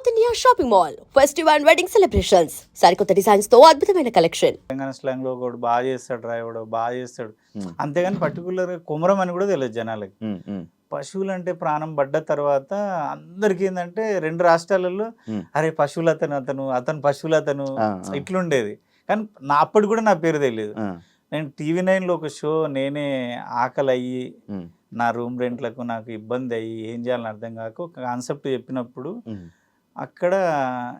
South India shopping mall festive and wedding celebrations. సరికొత్త డిజైన్స్తో అద్భుతమైన కలెక్షన్. తెలంగాణ స్లాంగ్లో ఒకడు బాగా చేస్తాడు డ్రైవర్ బాగా చేస్తాడు. అంతేగాని పర్టికులర్ కుమరం అని కూడా తెలియదు జనాలకి. పశువులు అంటే ప్రాణం పడ్డ తర్వాత అందరికి ఏంటంటే రెండు రాష్ట్రాలలో. అరే పశువులు అతను అతను అతను పశువులు అతను. ఇట్లుండేది. కానీ నా అప్పుడు కూడా నా పేరు తెలియదు. నేను టీవీ నైన్లో ఒక షో నేనే ఆకలి అయ్యి నా రూమ్ రెంట్లకు నాకు ఇబ్బంది అయ్యి ఏం చేయాలని అర్థం కాక ఒక కాన్సెప్ట్ చెప్పినప్పుడు అక్కడ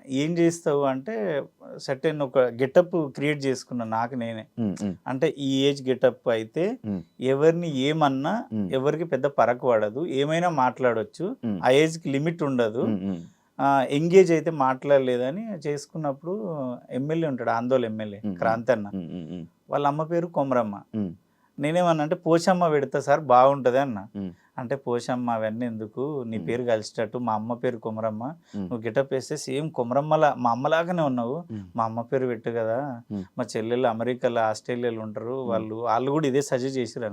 ఏం చేస్తావు అంటే సర్టెన్ ఒక గెటప్ క్రియేట్ చేసుకున్నాను నాకు నేనే. అంటే ఈ ఏజ్ గెటప్ అయితే ఎవరిని ఏమన్నా ఎవరికి పెద్ద పరకు పడదు ఏమైనా మాట్లాడొచ్చు. ఆ ఏజ్కి లిమిట్ ఉండదు. ఎంగేజ్ అయితే మాట్లాడలేదని చేసుకున్నప్పుడు ఎమ్మెల్యే ఉంటాడు ఆందోళన ఎమ్మెల్యే. క్రాంతన్న. వాళ్ళ అమ్మ పేరు కొమరమ్మ. నేనేమన్నా అంటే పోషమ్మ పెడతా సార్ బాగుంటది అన్న. అంటే పోషమ్మ అవన్నీ ఎందుకు నీ. పేరు కలిసేటట్టు మా అమ్మ పేరు కొమరమ్మ. నువ్వు గిటప్ వేస్తే సేమ్ కొమరమ్మలా మా అమ్మలాగానే ఉన్నావు. మా అమ్మ పేరు పెట్టు కదా. మా చెల్లెళ్ళు అమెరికాలో ఆస్ట్రేలియాలో ఉంటారు వాళ్ళు వాళ్ళు కూడా ఇదే సజెస్ట్ చేసిరు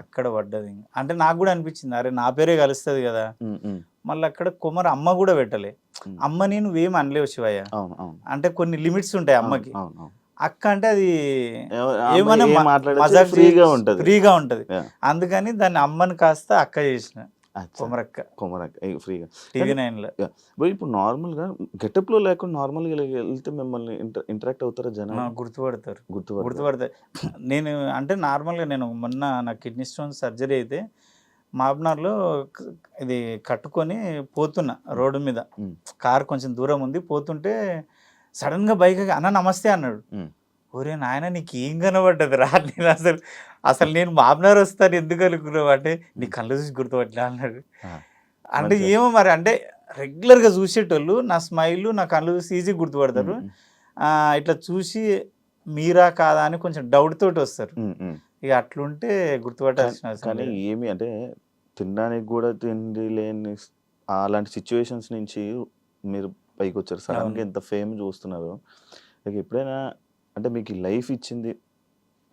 అక్కడ పడ్డది. అంటే నాకు కూడా అనిపించింది అరే నా పేరే కలుస్తుంది కదా మళ్ళీ అక్కడ కుమార్ అమ్మ కూడా పెట్టలే. అమ్మని నువ్వేం అనలేవు శివయ్య అంటే కొన్ని లిమిట్స్ ఉంటాయి అమ్మకి. అక్క అంటే అది ఏమన్నా ఫ్రీగా ఉంటది. ఫ్రీగా ఉంటది. అందుకని దాన్ని అమ్మని కాస్త అక్క చేసిన. కుమరక్క. కొమరక్క. ఫ్రీగా. టీవీ నైన్లో బట్ ఇప్పుడు నార్మల్గా గెటప్లో లేకుండా నార్మల్గా వెళ్తే మిమ్మల్ని ఇంటరాక్ట్ అవుతారా ఆ, జనాలు గుర్తుపడతారు. గుర్తుపడతారు. గుర్తుపడతాయి నేను అంటే నార్మల్గా నేను మొన్న నా కిడ్నీ స్టోన్ సర్జరీ అయితే మాబ్నార్లో ఇది కట్టుకొని పోతున్నా రోడ్డు మీద. కార్ కొంచెం దూరం ఉంది. పోతుంటే సడన్గా బైక్ అన్న నమస్తే అన్నాడు. ఒరే నాయన నీకు ఏం కనబడ్డది రా నేను అసలు అసలు నేను మాబ్నార్ వస్తాను ఎందుకు అనుకున్నావు అంటే నీ కళ్ళు చూసి గుర్తుపట్టలే అన్నాడు. అంటే. ఏమో మరి అంటే రెగ్యులర్గా చూసేటోళ్ళు నా స్మైల్ నా కళ్ళు చూసి ఈజీ గుర్తుపడతారు ఇట్లా చూసి మీరా కాదా అని కొంచెం డౌట్ తోటి వస్తారు. ఇక అట్లుంటే గుర్తుపట్టాల్సిన కానీ. ఏమి అంటే తినడానికి కూడా తిండి లేని అలాంటి సిచ్యువేషన్స్ నుంచి మీరు పైకి వచ్చారు సడన్గా అవును. ఇంత ఫేమ్ చూస్తున్నారు. లైక్ ఎప్పుడైనా అంటే మీకు లైఫ్ ఇచ్చింది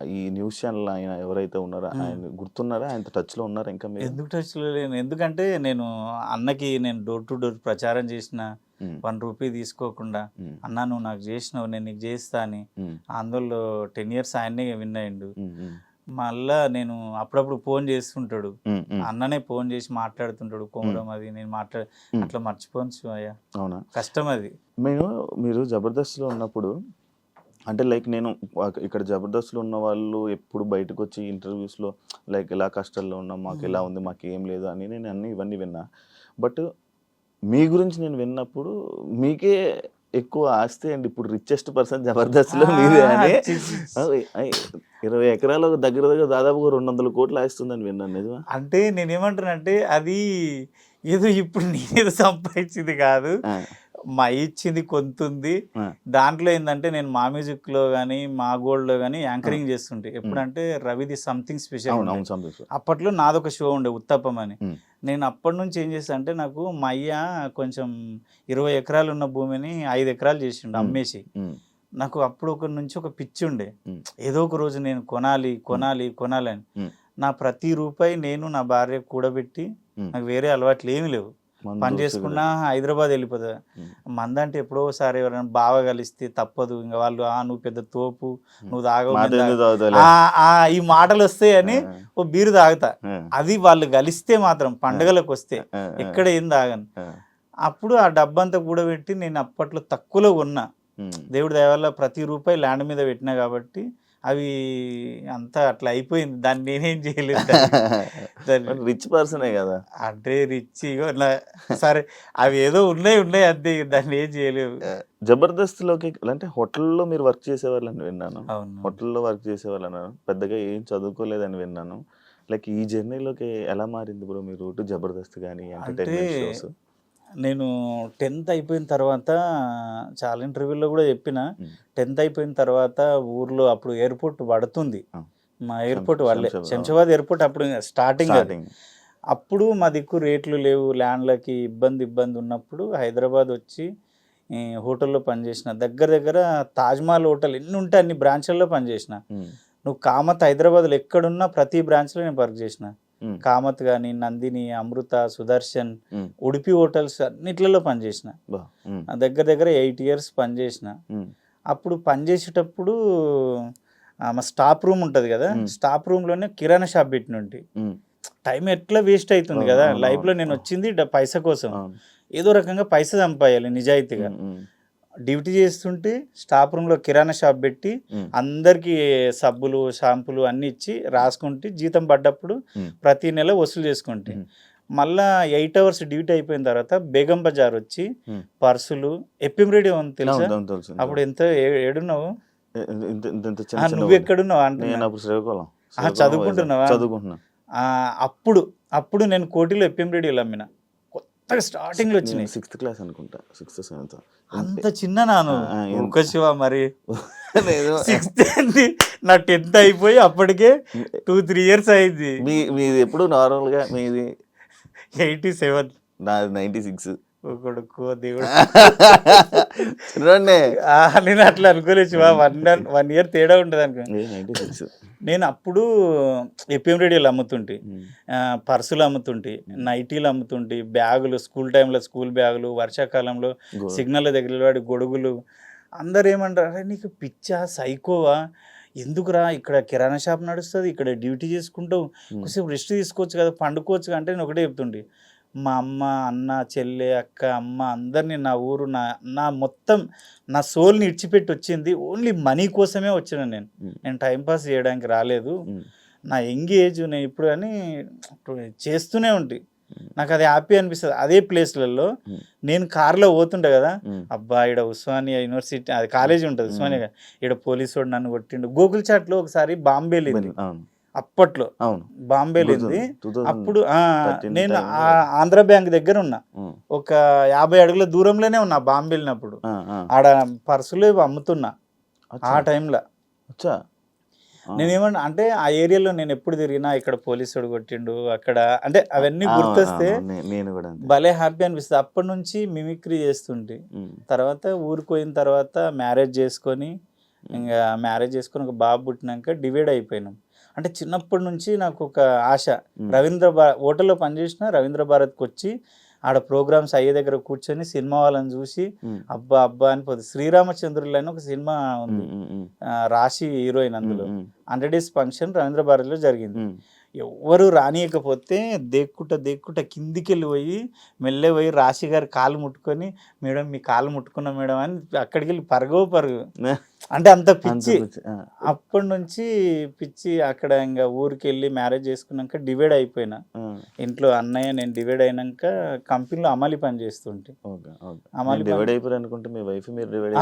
ఈ న్యూస్ ఛానల్ ఆయన ఎవరైతే ఉన్నారో. ఆయన గుర్తున్నారా? ఆయన టచ్లో ఉన్నారా ఇంకా మీరు? ఎందుకు టచ్లో లేను? ఎందుకంటే నేను అన్నకి నేను డోర్ టు డోర్ ప్రచారం చేసిన వన్ రూపీ తీసుకోకుండా అన్న నువ్వు నాకు చేసినావు నేను నీకు చేస్తా అని అందులో టెన్ ఇయర్స్ ఆయనే విన్ అయ్యిండు. మళ్ళా నేను అప్పుడప్పుడు ఫోన్ చేస్తుంటాడు. అన్ననే ఫోన్ చేసి మాట్లాడుతుంటాడు కోమరం అది నేను మాట్లాడ. అట్లా మర్చిపోవచ్చు అయ్యా అవునా? కష్టం అది. నేను మీరు జబర్దస్త్లో ఉన్నప్పుడు అంటే లైక్ నేను ఇక్కడ జబర్దస్త్లో ఉన్న వాళ్ళు ఎప్పుడు బయటకు వచ్చి ఇంటర్వ్యూస్లో లైక్ ఎలా కష్టాల్లో ఉన్నాం మాకు ఎలా ఉంది మాకు ఏం లేదు అని నేను అన్ని ఇవన్నీ విన్నా. బట్ మీ గురించి నేను విన్నప్పుడు మీకే ఎక్కువ ఆస్తి అండి. ఇప్పుడు రిచెస్ట్ పర్సన్ జబర్దస్త్లో మీదే అని. ఇరవై ఎకరాలు దగ్గర దగ్గర దాదాపుగా రెండు వందల కోట్లు ఆస్తుందని విన్నాను నిజమా? అంటే నేనేమంటానంటే అది ఏదో ఇప్పుడు నేనేదో సంపాదించింది కాదు. మా ఇచ్చింది కొంతుంది ఆ. దాంట్లో ఏంటంటే నేను మా మ్యూజిక్లో కానీ మా గోల్డ్లో కానీ యాంకరింగ్ చేస్తుంటే ఎప్పుడంటే రవిది సంథింగ్ స్పెషల్ అప్పట్లో నాదొక షో ఉండే ఉత్తప్పం అని. నేను అప్పటి నుంచి ఏం చేస్తా అంటే నాకు మా అయ్య కొంచెం ఇరవై ఎకరాలు ఉన్న భూమిని ఐదు ఎకరాలు చేసిండు. అమ్మేసి. నాకు అప్పుడు ఒక నుంచి ఒక పిచ్చి ఉండే. ఏదో ఒక రోజు నేను కొనాలి కొనాలి కొనాలి అని. నా ప్రతి రూపాయి నేను నా భార్య కూడబెట్టి. నాకు వేరే అలవాట్లు ఏమీ లేవు. మందు, పని చేసుకున్నా హైదరాబాద్ వెళ్ళిపోతా. ఉమ్. మందంటే ఎప్పుడో ఒకసారి ఎవరైనా బాగా కలిస్తే తప్పదు. ఇంకా వాళ్ళు ఆ నువ్వు పెద్ద తోపు నువ్వు తాగవు మాట నేను ఎందుకు తాగ-" తాగుతావులే? ఆ, ఆ, ఈ మాటలు వస్తాయని ఓ బీరు తాగుతా. అది వాళ్ళు కలిస్తే మాత్రం పండగలకు వస్తే ఎక్కడ ఏం తాగను. అప్పుడు ఆ డబ్బంతా కూడబెట్టి నేను అప్పట్లో తక్కువలో ఉమ్. దేవుడి దయ వల్ల ప్రతి రూపాయి ల్యాండ్ మీద పెట్టినా కాబట్టి అవి అంతా అట్లా అయిపోయింది. దాన్ని నేనేం చేయలేదు రిచ్ పర్సనే కదా. అంటే రిచ్ సరే అవి ఏదో ఉన్నాయి ఉన్నాయి అంతే దాన్ని ఏం చేయలేవు. జబర్దస్త్లోకి అంటే హోటల్లో మీరు వర్క్ చేసేవాళ్ళని విన్నాను. హోటల్లో వర్క్ చేసేవాళ్ళు అన్నారు పెద్దగా ఏం చదువుకోలేదని విన్నాను. లైక్ ఈ జర్నీలోకి ఎలా మారింది బ్రో మీ రూట్? జబర్దస్త్ కానీ అంటే నేను టెన్త్ అయిపోయిన తర్వాత చాలా ఇంటర్వ్యూలో కూడా చెప్పిన. టెన్త్ అయిపోయిన తర్వాత ఊర్లో అప్పుడు ఎయిర్పోర్ట్ పడుతుంది. మా ఎయిర్పోర్ట్ వాళ్ళే శంషాబాద్. ఎయిర్పోర్ట్ అప్పుడు స్టార్టింగ్ అప్పుడు మా దిక్కు రేట్లు లేవు ల్యాండ్లకి ఇబ్బంది ఇబ్బంది ఉన్నప్పుడు హైదరాబాద్ వచ్చి హోటల్లో పనిచేసిన. దగ్గర దగ్గర తాజ్మహల్ హోటల్ ఎన్ని ఉంటే అన్ని బ్రాంచ్లలో పనిచేసిన. నువ్వు కామత్ హైదరాబాద్లో ఎక్కడున్నా ప్రతి బ్రాంచ్లో నేను వర్క్ చేసిన. కామత్ కానీ నందిని అమృత సుదర్శన్ ఉడిపి హోటల్స్ అన్నిట్లలో పనిచేసిన. దగ్గర దగ్గర ఎయిట్ ఇయర్స్ పనిచేసిన. అప్పుడు పనిచేసేటప్పుడు ఆ, మా స్టాప్ రూమ్ ఉంటుంది కదా. స్టాప్ రూమ్లోనే కిరాణా షాప్ పెట్టినుంటి టైం ఎట్లా వేస్ట్ అవుతుంది కదా లైఫ్లో అవును. నేను వచ్చింది పైస కోసం. ఏదో రకంగా పైస సంపాయాలి నిజాయితీగా. డ్యూటీ చేస్తుంటే స్టాప్ రూమ్లో కిరాణా షాప్ పెట్టి అందరికీ సబ్బులు షాంపులు అన్ని ఇచ్చి రాసుకుంటే జీతం పడ్డప్పుడు ప్రతి నెల వసూలు చేసుకుంటే. మళ్ళా ఎయిట్ అవర్స్ డ్యూటీ అయిపోయిన తర్వాత బేగం బజార్ వచ్చి. పర్సులు ఎప్పిం రేడియో ఉంది తెలుసా? అప్పుడు ఎంత ఏడున్నావు? నువ్వు. ఎక్కడున్నావు చదువుకుంటున్నావా? చదువుకుంటున్నా. ఆ, అప్పుడు అప్పుడు నేను కోటిలో ఎప్పిం రేడియోలు అమ్మిన. కొత్తగా స్టార్టింగ్లో వచ్చినాయి. సిక్స్త్ క్లాస్ అనుకుంటా. సిక్స్త్ సెవెంత్ అంత చిన్న నాను. ఒక శివ మరి. లేదు. సిక్స్త్ నా టెన్త్ అయిపోయి అప్పటికే టూ త్రీ ఇయర్స్ అయింది. మీ మీది ఎప్పుడు నార్మల్గా మీది? ఎయిటీ సెవెన్ నాది నైన్టీ సిక్స్ కొడుకో దేవుడు. చూడండి నేను అట్లా అనుకోలేదు శివ. వన్ వన్ ఇయర్ తేడా ఉంటుంది అనుకో. నేను అప్పుడు ఎపిఎం రేడియోలు అమ్ముతుంటే. పర్సులు అమ్ముతుంటే నైటీలు అమ్ముతుంటే బ్యాగులు స్కూల్ టైంలో స్కూల్ బ్యాగులు వర్షాకాలంలో సిగ్నల్ దగ్గర వాడి గొడుగులు. అందరు ఏమంటారు అరే నీకు పిచ్చా సైకోవా? ఎందుకురా ఇక్కడ కిరాణా షాప్ నడుస్తుంది ఇక్కడ డ్యూటీ చేసుకుంటావు? కొంచెం రెస్ట్ తీసుకోవచ్చు కదా పండుకోవచ్చు అంటే నేను ఒకటే చెప్తుండే మా అమ్మ అన్న చెల్లె అక్క అమ్మ అందరినీ నా ఊరు నా నా మొత్తం నా సోల్ని ఇడిచిపెట్టి వచ్చింది. ఓన్లీ మనీ కోసమే వచ్చిన నేను. నేను టైంపాస్ చేయడానికి రాలేదు. నా యంగ్ ఏజ్ నేను ఇప్పుడు అని చేస్తూనే ఉంటాయి నాకు అది హ్యాపీ అనిపిస్తుంది. అదే ప్లేస్లలో. నేను కార్లో పోతుండే కదా. అబ్బా ఇక్కడ ఉస్మానియా యూనివర్సిటీ అది కాలేజీ ఉంటుంది ఉస్మానియా. ఇక్కడ పోలీసు వాడు నన్ను కొట్టిండు. గూగుల్ చాట్లో ఒకసారి బాంబే అవును. అప్పట్లో అవును. బాంబే థౌసండ్ అప్పుడు ఆ, 13 నేను ఆంధ్ర బ్యాంక్ దగ్గర ఉన్నా. ఒక యాభై అడుగుల దూరంలోనే ఉన్నా బాంబే వెళ్ళినప్పుడు ఆడ పర్సులు అమ్ముతున్నా. ఆ టైంలో. వచ్చా నేనేమన్నా అంటే ఆ ఏరియాలో నేను ఎప్పుడు తిరిగినా ఇక్కడ పోలీసుడు కొట్టిండు అక్కడ అంటే అవన్నీ గుర్తొస్తే నేను కూడా భలే హ్యాపీ అనిపిస్తుంది. అప్పటి నుంచి మిమిక్రీ చేస్తుంటే తర్వాత ఊరికి పోయిన తర్వాత మ్యారేజ్ చేసుకొని ఇంకా మ్యారేజ్ చేసుకొని ఒక బాబు పుట్టినాక డివైడ్ అయిపోయినాం. అంటే చిన్నప్పటి నుంచి నాకు ఒక ఆశ రవీంద్ర భా హోటల్లో పనిచేసిన రవీంద్ర భారత్కి వచ్చి ఆడ ప్రోగ్రామ్స్ అయ్యే దగ్గర కూర్చొని సినిమా వాళ్ళని చూసి అబ్బా అబ్బా అని పోతుంది శ్రీరామచంద్రులు అని ఒక సినిమా ఉంది. రాశి హీరోయిన్ అందులో. హండ్రెడ్ డేస్ ఫంక్షన్ రవీంద్ర భారతిలో జరిగింది. ఉమ్, ఎవ్వరు రానియకపోతే దేక్కుంట దేక్కుంట కిందికి వెళ్ళి పోయి మెల్లె పోయి రాశి గారి కాలు ముట్టుకొని మేడం మీ కాలు ముట్టుకున్నా మేడం అని అక్కడికి వెళ్ళి పరుగో. పరుగు అంటే అంత పిచ్చి అప్పటి నుంచి పిచ్చి అక్కడ ఇంకా ఊరికి వెళ్ళి మ్యారేజ్ చేసుకున్నాక డివైడ్ అయిపోయినా. ఇంట్లో అన్నయ్య నేను డివైడ్ అయినాక కంపెనీలో అమలు పని చేస్తుంటే. Okay okay. అమలు నేను డివైడ్ అయిపోయారు అనుకుంటే మీ వైఫ్ మీరు డివైడ్.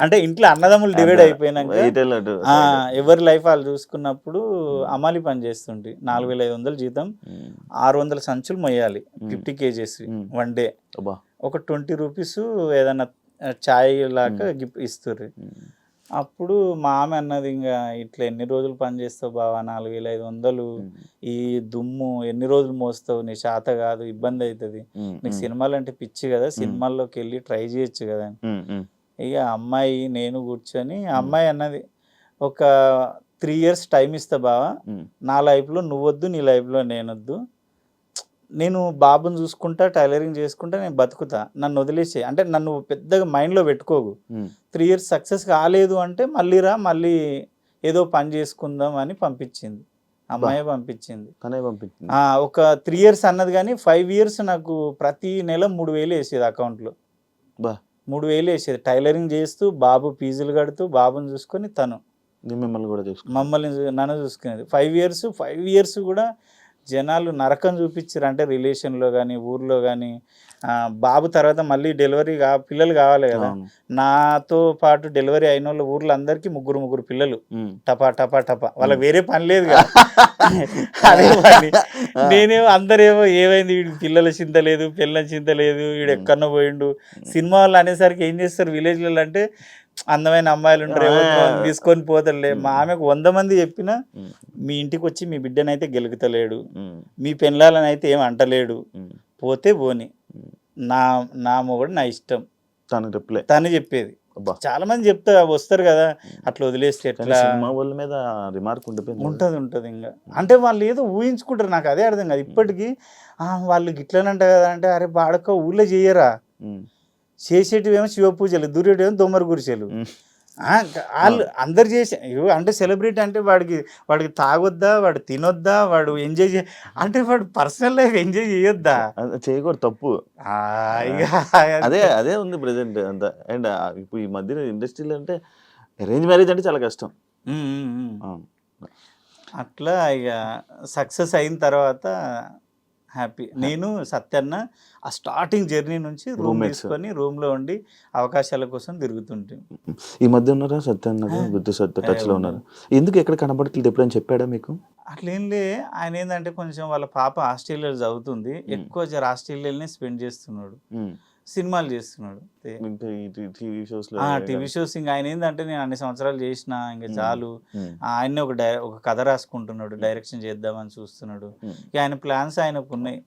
అంటే ఇంట్లో అన్నదమ్ములు డివైడ్ అయిపోయినాక ఎవరి లైఫ్ వాళ్ళు చూసుకున్నప్పుడు అమాలి పని చేస్తుంటే. నాలుగు వేల ఐదు వందలు జీతం ఆరు వందల సంచులు మొయ్యాలి ఫిఫ్టీ కేజీస్. One day. ఒక ట్వంటీ రూపీస్ ఏదైనా ఛాయ్ లాగా గిఫ్ట్ ఇస్తారు ఉమ్, అప్పుడు మా ఆమె అన్నది ఇంకా ఇట్లా ఎన్ని రోజులు పని చేస్తావు బావా? నాలుగు వేల ఐదు వందలు ఈ దుమ్ము ఎన్ని రోజులు మోస్తావు? నీ శాత కాదు ఇబ్బంది అవుతుంది నీకు సినిమాలు అంటే పిచ్చి కదా సినిమాల్లోకి వెళ్ళి ట్రై చేయొచ్చు కదా. ఇక అమ్మాయి నేను కూర్చొని అమ్మాయి అన్నది ఒక త్రీ ఇయర్స్ టైం ఇస్తా బావా. నా లైఫ్లో నువ్వొద్దు నీ లైఫ్లో నేనొద్దు. నేను బాబుని చూసుకుంటా టైలరింగ్ చేసుకుంటా నేను బతుకుతా. నన్ను వదిలేసే అంటే నన్ను పెద్దగా మైండ్లో పెట్టుకోకు. త్రీ ఇయర్స్ సక్సెస్ కాలేదు అంటే మళ్ళీ రా మళ్ళీ ఏదో పని చేసుకుందాం అని పంపించింది. అమ్మాయి పంపించింది. తనే పంపించింది. ఒక త్రీ ఇయర్స్ అన్నది కానీ ఫైవ్ ఇయర్స్ నాకు ప్రతి నెల మూడు వేలు వేసేది అకౌంట్లో. బా. మూడు వేలు వేసేది. టైలరింగ్ చేస్తూ బాబు ఫీజులు కడుతూ బాబుని చూసుకొని తను. మిమ్మల్ని కూడా చూసుకున్నా మమ్మల్ని నన్ను చూసుకునేది. ఫైవ్ ఇయర్స్ ఫైవ్ ఇయర్స్ కూడా జనాలు నరకం చూపించారు అంటే రిలేషన్లో కానీ ఊర్లో కానీ బాబు తర్వాత మళ్ళీ డెలివరీ కా పిల్లలు కావాలి కదా. నాతో పాటు డెలివరీ అయిన వాళ్ళ ఊర్లో అందరికీ ముగ్గురు ముగ్గురు పిల్లలు. టపా టపా టపా. వాళ్ళకి వేరే పని లేదు కదా. అదే పని. నేనేమో అందరేమో ఏమైంది? వీడికి పిల్లల చింత లేదు పిల్లల చింత లేదు వీడు ఎక్కడో పోయిండు. సినిమా వాళ్ళు అనేసరికి ఏం చేస్తారు? విలేజ్లలో అంటే అందమైన అమ్మాయిలు ఉంటారు తీసుకొని పోతారులే. మా ఆమెకు వంద మంది చెప్పినా మీ ఇంటికి వచ్చి మీ బిడ్డనైతే గెలుగుతలేడు మీ పెళ్ళాలని అయితే ఏం అంటలేడు. పోతే పోని. నా నా మొగుడు నా ఇష్టం. తను రిప్లై తను చెప్పేది. అబ్బా. చాలా మంది చెప్తా వస్తారు కదా అట్లా వదిలేస్తే ఎట్లా? సినిమా వాళ్ళ మీద రిమార్క్ ఉండిపోయింది. కదా. ఉంటది ఉంటది ఇంకా. అంటే వాళ్ళు ఏదో ఊహించుకుంటారు నాకు అదే అర్థం కాదు. ఇప్పటికీ ఆ, వాళ్ళు గిట్లనంట కదా అంటే అరే బాడక ఊళ్ళో చెయ్యరా ఉమ్. చేసేటివేమో శివ పూజలు దూరేటివేమో దొమ్మర గురిసెలు వాళ్ళు అందరు చేసే అంటే సెలబ్రిటీ అంటే వాడికి వాడికి తాగొద్దా వాడు తినొద్దా వాడు ఎంజాయ్ చే అంటే వాడు పర్సనల్ లైఫ్ ఎంజాయ్ చేయొద్దా? చేయకూడదు తప్పు. అదే అదే ఉంది ప్రెసెంట్ అంత. అండ్ ఇప్పుడు ఈ మధ్య ఇండస్ట్రీలో అంటే అరేంజ్ మ్యారేజ్ అంటే చాలా కష్టం. అట్లా ఇక సక్సెస్ అయిన తర్వాత హ్యాపీ. నేను సత్యన్న ఆ స్టార్టింగ్ జర్నీ నుంచి రూమ్. తీసుకొని రూమ్లో ఉండి అవకాశాల కోసం తిరుగుతుంటే ఈ మధ్య ఉన్నారా సత్య అన్నది ఆ. బుద్ధి సత్య ఏ, టచ్లో ఉన్నారు. ఎందుకు ఎక్కడ కనబడట్లేదు? ఎప్పుడైనా చెప్పాడా మీకు? అట్లేంలే ఆయన ఏంటంటే కొంచెం వాళ్ళ పాప ఆస్ట్రేలియాలో చదువుతుంది. ఎక్కువ ఆస్ట్రేలియాలోనే స్పెండ్ చేస్తున్నాడు. సినిమాలు చేస్తున్నాడు టీవీ షోస్లో టీవీ షోస్ ఇంకా ఆయన ఏంటంటే నేను అన్ని సంవత్సరాలు చేసిన ఇంకా. చాలు. ఆయన ఒక డై ఒక కథ రాసుకుంటున్నాడు డైరెక్షన్ చేద్దామని చూస్తున్నాడు. ఇక ఆయన ప్లాన్స్ ఆయనకు ఉన్నాయి.